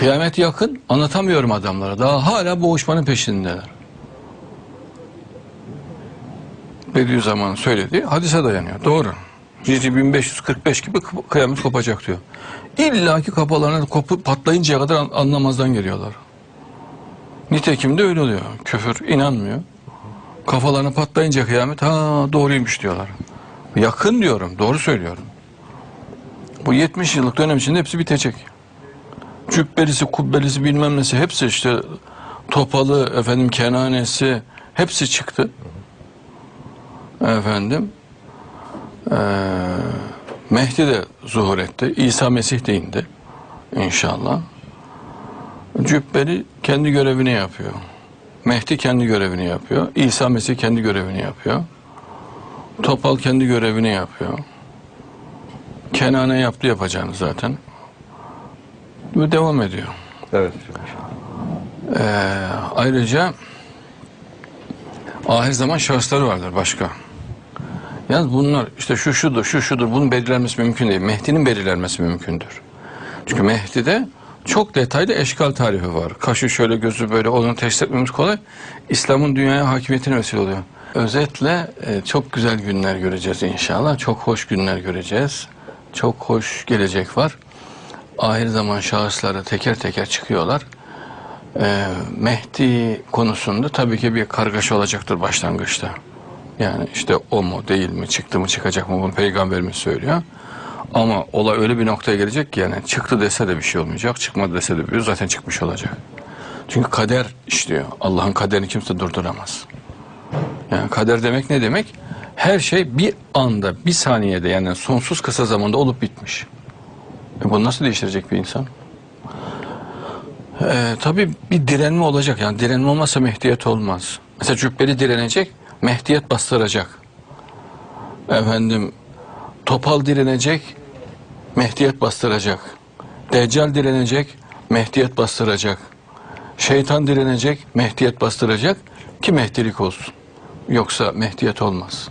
Kıyamet yakın anlatamıyorum adamlara. Daha hala boğuşmanın peşindeler. Bediüzzaman söyledi hadise dayanıyor. Doğru. Hicri 1545 gibi kı- kıyamet kopacak diyor. İlla ki kafalarına kopup patlayıncaya kadar an- anlamazdan geliyorlar. Nitekim de öyle oluyor. Küfür inanmıyor. Kafalarına patlayınca kıyamet ha doğruymuş diyorlar. Yakın diyorum. Doğru söylüyorum. Bu 70 yıllık dönem içinde hepsi bitecek. Cübbelisi, kubbelisi bilmem nesi hepsi işte topalı, efendim kenanesi hepsi çıktı. Efendim eee, Mehdi de zuhur etti. İsa Mesih de indi. İnşallah. Cübbeli kendi görevini yapıyor. Mehdi kendi görevini yapıyor. İsa Mesih kendi görevini yapıyor. Topal kendi görevini yapıyor. Kenane yaptı yapacağını zaten. Bu devam ediyor. Evet. Ee, ayrıca ahir zaman şahısları vardır başka. Yalnız bunlar işte şu şudur, şu şudur bunun belirlenmesi mümkün değil. Mehdi'nin belirlenmesi mümkündür. Çünkü Mehdi'de çok detaylı eşkal tarifi var. Kaşı şöyle gözü böyle onu teşhis etmemiz kolay. İslam'ın dünyaya hakimiyetine vesile oluyor. Özetle e, çok güzel günler göreceğiz inşallah. Çok hoş günler göreceğiz. Çok hoş gelecek var. Ahir zaman şahısları teker teker çıkıyorlar. Ee, Mehdi konusunda tabii ki bir kargaşa olacaktır başlangıçta. Yani işte o mu değil mi çıktı mı çıkacak mı bunu peygamberimiz söylüyor. Ama olay öyle bir noktaya gelecek ki yani çıktı dese de bir şey olmayacak, çıkmadı dese de bir şey zaten çıkmış olacak. Çünkü kader işliyor. Allah'ın kaderini kimse durduramaz. Yani kader demek ne demek? Her şey bir anda, bir saniyede yani sonsuz kısa zamanda olup bitmiş. E bunu nasıl değiştirecek bir insan? Ee, tabii bir direnme olacak. Yani direnme olmazsa mehdiyet olmaz. Mesela cübbeli direnecek, mehdiyet bastıracak. Efendim, topal direnecek, mehdiyet bastıracak. Deccal direnecek, mehdiyet bastıracak. Şeytan direnecek, mehdiyet bastıracak ki mehdilik olsun. Yoksa mehdiyet olmaz.